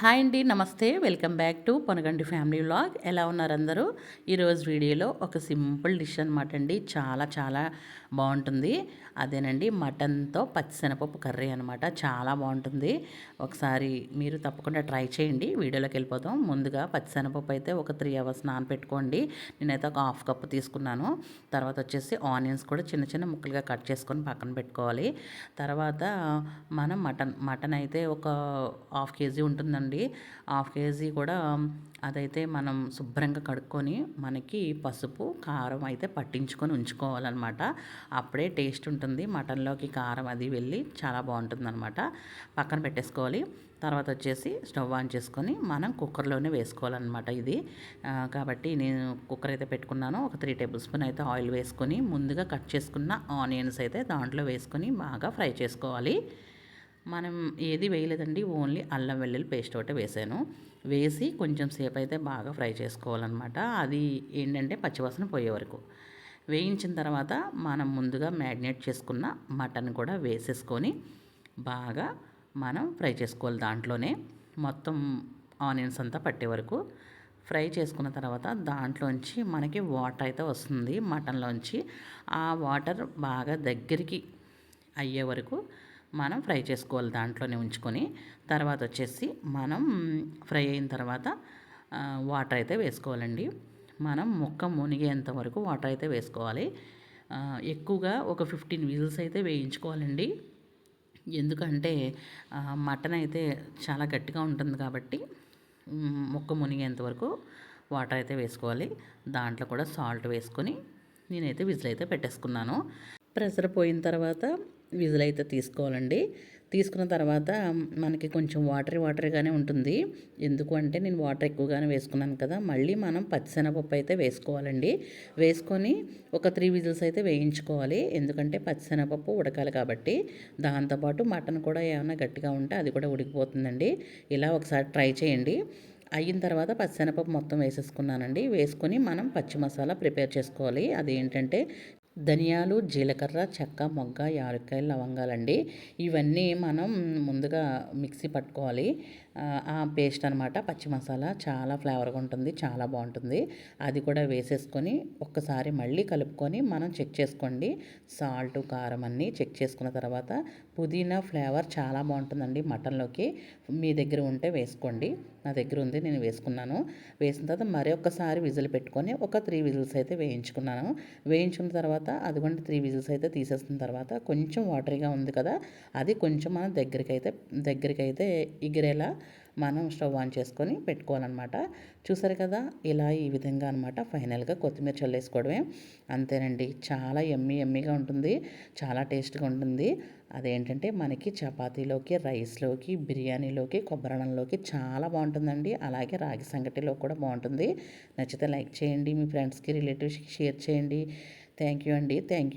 Hi అండి నమస్తే. Welcome back to Ponagandi family vlog. ఎలా ఉన్నారు అందరూ? ఈరోజు వీడియోలో ఒక సింపుల్ డిష్ అనమాట అండి. చాలా చాలా బాగుంటుంది. అదేనండి మటన్తో పచ్చిశనపప్పు కర్రీ అనమాట చాలా బాగుంటుంది. ఒకసారి మీరు తప్పకుండా ట్రై చేయండి. వీడియోలోకి వెళ్ళిపోతాం ముందుగా పచ్చిశనపప్పు అయితే ఒక త్రీ అవర్స్ నానపెట్టుకోండి. నేనైతే ఒక హాఫ్ కప్ తీసుకున్నాను. తర్వాత వచ్చేసి ఆనియన్స్ కూడా చిన్న చిన్న ముక్కలుగా కట్ చేసుకొని పక్కన పెట్టుకోవాలి. తర్వాత మనం మటన్ మటన్ అయితే ఒక హాఫ్ కేజీ ఉంటుందండి. తీసుకోండి హాఫ్ కేజీ కూడా అదైతే మనం శుభ్రంగా కడుక్కొని మనకి పసుపు కారం అయితే పట్టించుకొని ఉంచుకోవాలన్నమాట. అప్పుడే టేస్ట్ ఉంటుంది. మటన్లోకి కారం అది వెళ్ళి చాలా బాగుంటుందన్నమాట. పక్కన పెట్టేసుకోవాలి. తర్వాత వచ్చేసి స్టవ్ ఆన్ చేసుకొని మనం కుక్కర్లోనే వేసుకోవాలన్నమాట ఇది. కాబట్టి నేను కుక్కర్ అయితే పెట్టుకున్నాను. ఒక త్రీ టేబుల్ స్పూన్ అయితే ఆయిల్ వేసుకొని ముందుగా కట్ చేసుకున్న ఆనియన్స్ అయితే దాంట్లో వేసుకొని బాగా ఫ్రై చేసుకోవాలి. మనం ఏది వేయలేదండి ఓన్లీ అల్లం వెల్లుల్లి పేస్ట్ ఒకటే వేసాను. వేసి కొంచెం సేపు అయితే బాగా ఫ్రై చేసుకోవాలన్నమాట. అది ఏంటంటే పచ్చివాసన పోయే వరకు. వేయించిన తర్వాత మనం ముందుగా మ్యారినేట్ చేసుకున్న మటన్ కూడా వేసేసుకొని బాగా మనం ఫ్రై చేసుకోవాలి దాంట్లోనే. మొత్తం ఆనియన్స్ అంతా పట్టే వరకు. ఫ్రై చేసుకున్న తర్వాత దాంట్లోంచి మనకి వాటర్ అయితే వస్తుంది మటన్లోంచి. ఆ వాటర్ బాగా దగ్గరికి అయ్యే వరకు మనం ఫ్రై చేసుకోవాలి దాంట్లోనే ఉంచుకొని. తర్వాత వచ్చేసి మనం ఫ్రై అయిన తర్వాత వాటర్ అయితే వేసుకోవాలండి. మనం మొక్క మునిగేంత వరకు వాటర్ అయితే వేసుకోవాలి. ఎక్కువగా ఒక ఫిఫ్టీన్ విజిల్స్ అయితే వేయించుకోవాలండి. ఎందుకంటే మటన్ అయితే చాలా గట్టిగా ఉంటుంది కాబట్టి మొక్క మునిగేంత వరకు వాటర్ అయితే వేసుకోవాలి. దాంట్లో కూడా సాల్ట్ వేసుకొని నేనైతే విజిల్ అయితే పెట్టేసుకున్నాను. ప్రెషర్ పోయిన తర్వాత విజిల్ అయితే తీసుకోవాలండి. తీసుకున్న తర్వాత మనకి కొంచెం వాటరీ వాటరీగానే ఉంటుంది. ఎందుకు అంటే నేను వాటర్ ఎక్కువగానే వేసుకున్నాను కదా మళ్ళీ మనం పచ్చిశనగపప్పు అయితే వేసుకోవాలండి. వేసుకొని ఒక త్రీ విజిల్స్ అయితే వేయించుకోవాలి. ఎందుకంటే పచ్చిశనగపప్పు ఉడకాలి కాబట్టి. దాంతోపాటు మటన్ కూడా ఏమైనా గట్టిగా ఉంటే అది కూడా ఉడికిపోతుందండి. ఇలా ఒకసారి ట్రై చేయండి. అయిన తర్వాత పచ్చిశనగపప్పు మొత్తం వేసేసుకున్నానండి. వేసుకొని మనం పచ్చి మసాలా ప్రిపేర్ చేసుకోవాలి. అదేంటంటే ధనియాలు జీలకర్ర చెక్క మొగ్గ యాలక్కాయలు లవంగాలండి. ఇవన్నీ మనం ముందుగా మిక్సీ పట్టుకోవాలి. పేస్ట్ అనమాట పచ్చి మసాలా చాలా ఫ్లేవర్గా ఉంటుంది చాలా బాగుంటుంది. అది కూడా వేసేసుకొని ఒక్కసారి మళ్ళీ కలుపుకొని మనం చెక్ చేసుకోండి. సాల్ట్ కారం అన్నీ చెక్ చేసుకున్న తర్వాత పుదీనా ఫ్లేవర్ చాలా బాగుంటుందండి మటన్లోకి. మీ దగ్గర ఉంటే వేసుకోండి. నా దగ్గర ఉంది నేను వేసుకున్నాను. వేసిన తర్వాత మరొకసారి విజిల్ పెట్టుకొని ఒక త్రీ విజిల్స్ అయితే వేయించుకున్నాను. వేయించుకున్న తర్వాత అదిగోండి త్రీ విజిల్స్ అయితే తీసేసిన తర్వాత కొంచెం వాటరీగా ఉంది కదా అది కొంచెం మనం దగ్గరికి అయితే దగ్గరికి అయితే ఎగిరేలా మనం స్టవ్ ఆన్ చేసుకొని పెట్టుకోవాలన్నమాట. చూసారు కదా? ఇలా ఈ విధంగా అనమాట ఫైనల్గా కొత్తిమీర చల్లేసుకోవడమే. అంతేనండి. చాలా ఎమ్మి ఎమ్మిగా ఉంటుంది. చాలా టేస్ట్గా ఉంటుంది. అదేంటంటే మనకి చపాతీలోకి రైస్లోకి బిర్యానీలోకి కొబ్బరణంలోకి చాలా బాగుంటుందండి. అలాగే రాగి సంగటిలో కూడా బాగుంటుంది. నచ్చితే లైక్ చేయండి. మీ ఫ్రెండ్స్కి రిలేటివ్స్కి షేర్ చేయండి. థ్యాంక్ యూ అండి. Thank you